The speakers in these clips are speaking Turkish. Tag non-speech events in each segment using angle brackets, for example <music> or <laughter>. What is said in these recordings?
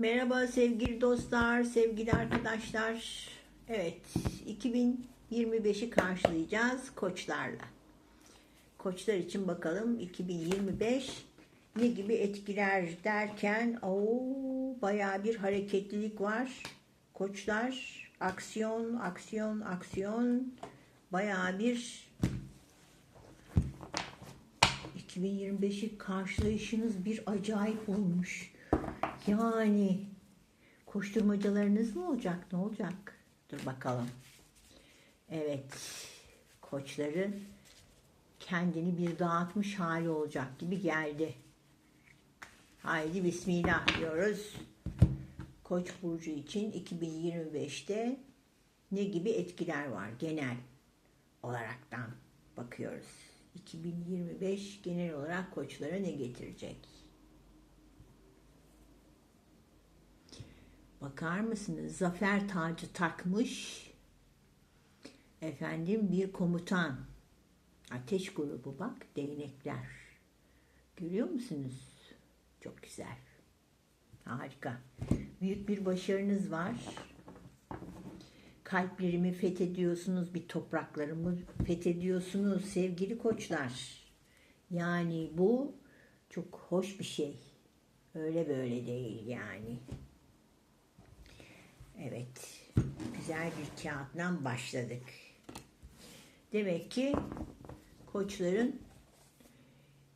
Merhaba sevgili dostlar, sevgili arkadaşlar. Evet, 2025'i karşılayacağız koçlarla. Koçlar için bakalım 2025 ne gibi etkiler derken o bayağı bir hareketlilik var. Koçlar aksiyon, aksiyon, aksiyon bayağı bir 2025'i karşılayışınız bir acayip olmuş. Yani koşturmacalarınız mı olacak? Ne olacak? Dur bakalım. Evet. Koçları kendini bir dağıtmış hali olacak gibi geldi. Haydi bismillah diyoruz. Koç burcu için 2025'te ne gibi etkiler var genel olaraktan bakıyoruz. 2025 genel olarak koçlara ne getirecek? Bakar mısınız? Zafer tacı takmış. Efendim bir komutan. Ateş grubu bak değnekler. Görüyor musunuz? Çok güzel. Harika. Büyük bir başarınız var. Kalplerimi fethediyorsunuz, bir topraklarımı fethediyorsunuz sevgili koçlar. Yani bu çok hoş bir şey. Öyle böyle değil yani. Evet. Güzel bir kağıtla başladık. Demek ki koçların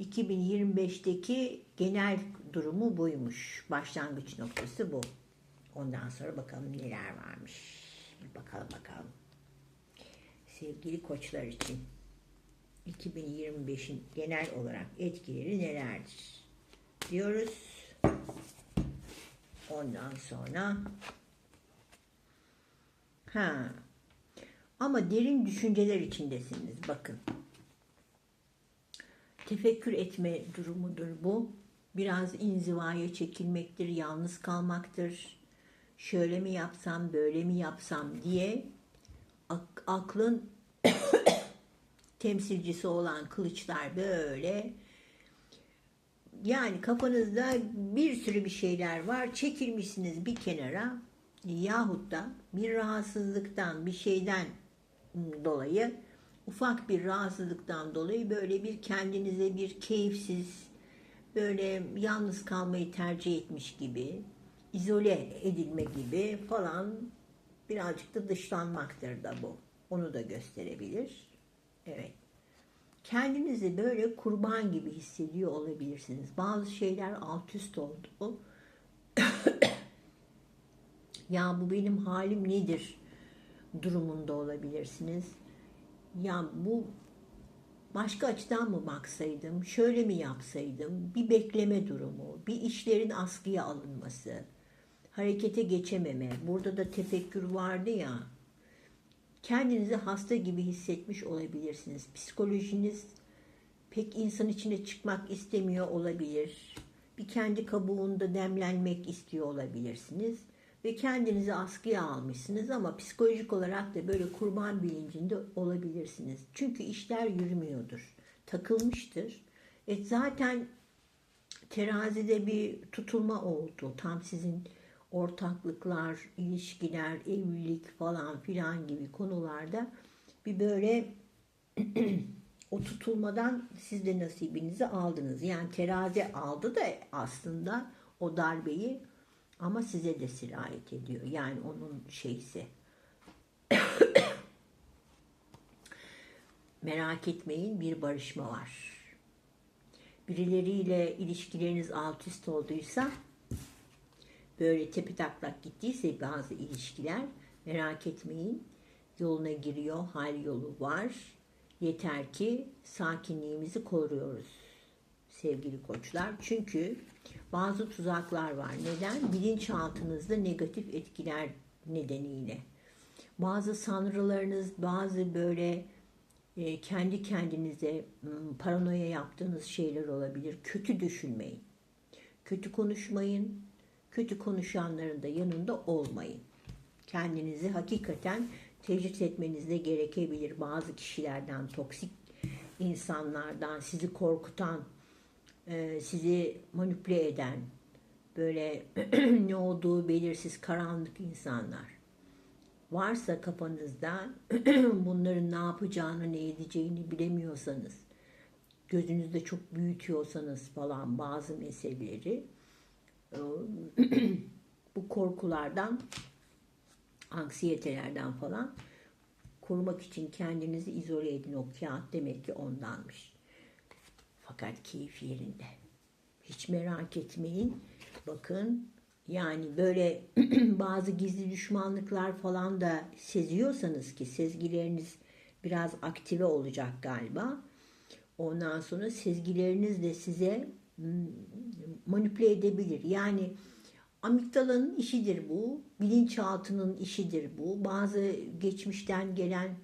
2025'teki genel durumu buymuş. Başlangıç noktası bu. Ondan sonra bakalım neler varmış. Bir bakalım bakalım. Sevgili koçlar için 2025'in genel olarak etkileri nelerdir? Diyoruz. Ondan sonra ha ama derin düşünceler içindesiniz bakın. Tefekkür etme durumudur bu. Biraz inzivaya çekilmektir, yalnız kalmaktır. Şöyle mi yapsam, böyle mi yapsam diye ak- aklın <coughs> temsilcisi olan kılıçlar böyle yani kafanızda bir sürü bir şeyler var. Çekilmişsiniz bir kenara yahut da bir rahatsızlıktan, bir şeyden dolayı ufak bir rahatsızlıktan dolayı böyle bir kendinize bir keyifsiz, böyle yalnız kalmayı tercih etmiş gibi, izole edilme gibi falan birazcık da dışlanmaktır da bu. Onu da gösterebilir. Evet. Kendinizi böyle kurban gibi hissediyor olabilirsiniz. Bazı şeyler alt üst oldu. <coughs> ya bu benim halim nedir durumunda olabilirsiniz. Ya bu başka açıdan mı baksaydım, şöyle mi yapsaydım, bir bekleme durumu, bir işlerin askıya alınması, harekete geçememe, burada da tefekkür vardı ya, kendinizi hasta gibi hissetmiş olabilirsiniz. Psikolojiniz pek insan içine çıkmak istemiyor olabilir. Bir kendi kabuğunda demlenmek istiyor olabilirsiniz ve kendinizi askıya almışsınız ama psikolojik olarak da böyle kurban bilincinde olabilirsiniz. Çünkü işler yürümüyordur. Takılmıştır. E zaten terazide bir tutulma oldu. Tam sizin ortaklıklar, ilişkiler, evlilik falan filan gibi konularda bir böyle <clears throat> o tutulmadan siz de nasibinizi aldınız. Yani terazi aldı da aslında o darbeyi ama size de sirayet ediyor. Yani onun şeysi. <coughs> Merak etmeyin bir barışma var. Birileriyle ilişkileriniz alt üst olduysa böyle tepi taklak gittiyse bazı ilişkiler merak etmeyin yoluna giriyor. Hal yolu var. Yeter ki sakinliğimizi koruyoruz sevgili koçlar. Çünkü bazı tuzaklar var. Neden? Bilinçaltınızda negatif etkiler nedeniyle. Bazı sanrılarınız, bazı böyle e, kendi kendinize paranoya yaptığınız şeyler olabilir. Kötü düşünmeyin. Kötü konuşmayın. Kötü konuşanların da yanında olmayın. Kendinizi hakikaten tecrit etmeniz de gerekebilir. Bazı kişilerden, toksik insanlardan, sizi korkutan, e, sizi manipüle eden böyle <clears throat> ne olduğu belirsiz karanlık insanlar varsa kafanızda <clears throat> bunların ne yapacağını ne edeceğini bilemiyorsanız gözünüzde çok büyütüyorsanız falan bazı meseleleri e, <clears throat> bu korkulardan anksiyetelerden falan korumak için kendinizi izole edin o kağıt demek ki ondanmış. Fakat keyif yerinde. Hiç merak etmeyin. Bakın yani böyle <clears throat> bazı gizli düşmanlıklar falan da seziyorsanız ki sezgileriniz biraz aktive olacak galiba. Ondan sonra sezgileriniz de size hmm, manipüle edebilir. Yani amigdalanın işidir bu. Bilinçaltının işidir bu. Bazı geçmişten gelen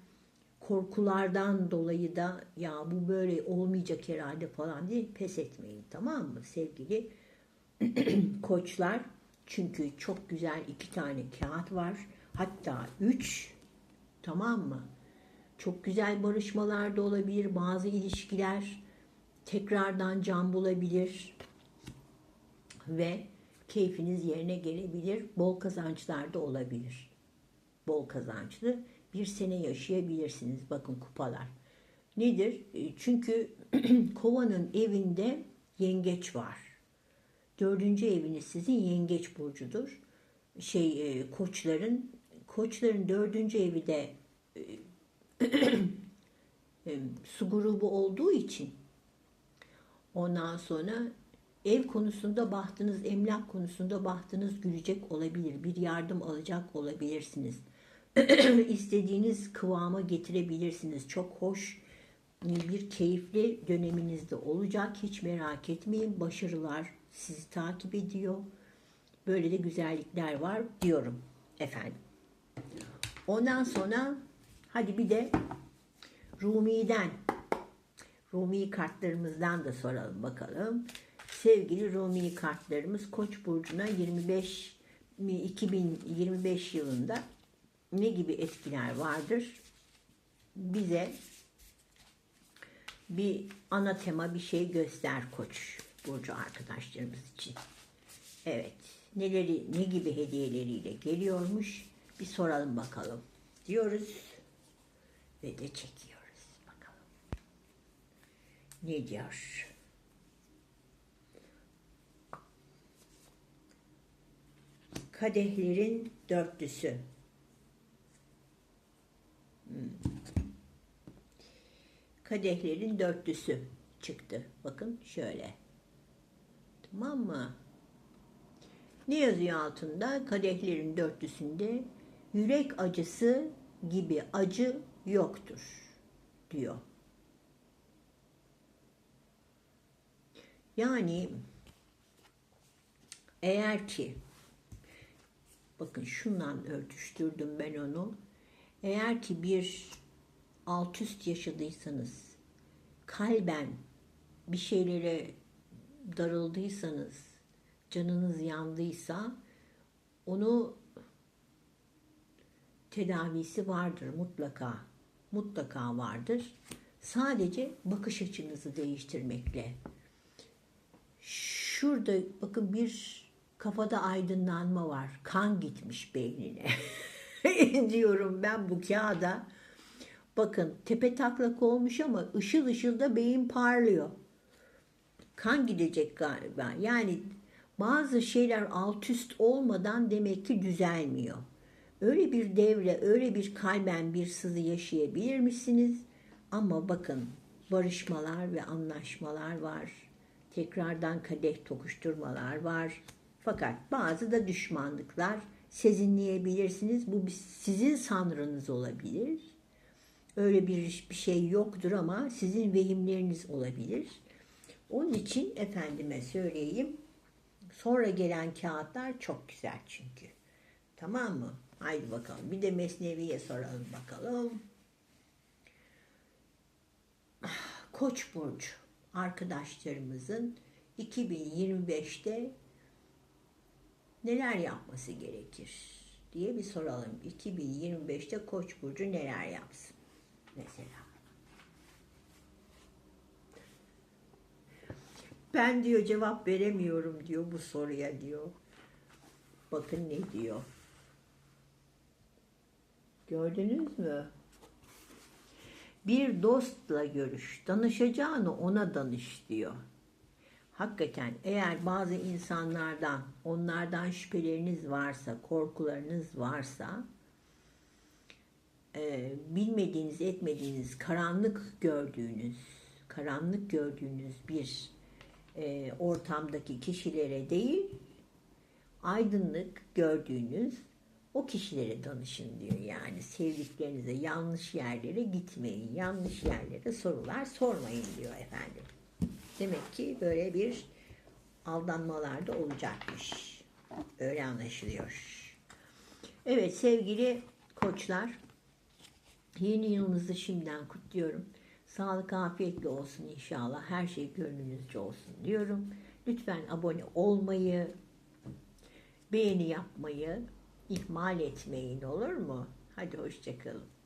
korkulardan dolayı da ya bu böyle olmayacak herhalde falan diye pes etmeyin tamam mı sevgili <clears throat> koçlar? Çünkü çok güzel iki tane kağıt var. Hatta üç. Tamam mı? Çok güzel barışmalar da olabilir. Bazı ilişkiler tekrardan can bulabilir. Ve keyfiniz yerine gelebilir. Bol kazançlar da olabilir. Bol kazançlı bir sene yaşayabilirsiniz. Bakın kupalar. Nedir? E, Çünkü <clears throat> kovanın evinde yengeç var. Dördüncü eviniz sizin yengeç burcudur. Şey e, koçların koçların dördüncü evi de <clears throat> e, su grubu olduğu için ondan sonra ev konusunda bahtınız, emlak konusunda bahtınız gülecek olabilir. Bir yardım alacak olabilirsiniz. <clears throat> İstediğiniz kıvama getirebilirsiniz. Çok hoş bir keyifli döneminizde olacak. Hiç merak etmeyin. Başarılar sizi takip ediyor. Böyle de güzellikler var diyorum efendim. Ondan sonra hadi bir de Rumi'den Rumi kartlarımızdan da soralım bakalım. Sevgili Rumi kartlarımız Koç burcuna 25 mi- 2025 yılında ne gibi etkiler vardır? Bize bir ana tema bir şey göster Koç burcu arkadaşlarımız için. Evet. Neleri ne gibi hediyeleriyle geliyormuş? Bir soralım bakalım. Diyoruz ve de çekiyoruz bakalım. Ne diyor? Kadehlerin dörtlüsü. Kadehlerin dörtlüsü çıktı. Bakın şöyle. Tamam mı? Ne yazıyor altında? Kadehlerin dörtlüsünde yürek acısı gibi acı yoktur diyor. Yani eğer ki bakın şundan örtüştürdüm ben onu. Eğer ki bir alt üst yaşadıysanız kalben bir şeylere darıldıysanız, canınız yandıysa onu tedavisi vardır mutlaka. Mutlaka vardır. Sadece bakış açınızı değiştirmekle. Şurada bakın bir kafada aydınlanma var. Kan gitmiş beynine. <laughs> diyorum ben bu kağıda. Bakın tepe taklak olmuş ama ışıl ışıl da beyin parlıyor kan gidecek galiba. Yani bazı şeyler alt üst olmadan demek ki düzelmiyor. Öyle bir devre, öyle bir kalben bir sızı yaşayabilir misiniz? Ama bakın barışmalar ve anlaşmalar var. Tekrardan kadeh tokuşturmalar var. Fakat bazı da düşmanlıklar sezinleyebilirsiniz. Bu sizin sanrınız olabilir. Öyle bir, bir şey yoktur ama sizin vehimleriniz olabilir. Onun için efendime söyleyeyim. Sonra gelen kağıtlar çok güzel çünkü. Tamam mı? Haydi bakalım. Bir de Mesnevi'ye soralım bakalım. Koç burcu arkadaşlarımızın 2025'te neler yapması gerekir diye bir soralım. 2025'te Koç burcu neler yapsın mesela? Ben diyor cevap veremiyorum diyor bu soruya diyor. Bakın ne diyor. Gördünüz mü? Bir dostla görüş, danışacağını ona danış diyor. Hakikaten eğer bazı insanlardan, onlardan şüpheleriniz varsa, korkularınız varsa, e, bilmediğiniz, etmediğiniz, karanlık gördüğünüz, karanlık gördüğünüz bir e, ortamdaki kişilere değil, aydınlık gördüğünüz o kişilere danışın diyor. Yani sevdiklerinize yanlış yerlere gitmeyin, yanlış yerlere sorular sormayın diyor efendim. Demek ki böyle bir aldanmalar da olacakmış. Öyle anlaşılıyor. Evet sevgili koçlar, yeni yılınızı şimdiden kutluyorum. Sağlık afiyetle olsun inşallah. Her şey gönlünüzce olsun diyorum. Lütfen abone olmayı, beğeni yapmayı ihmal etmeyin olur mu? Hadi hoşçakalın.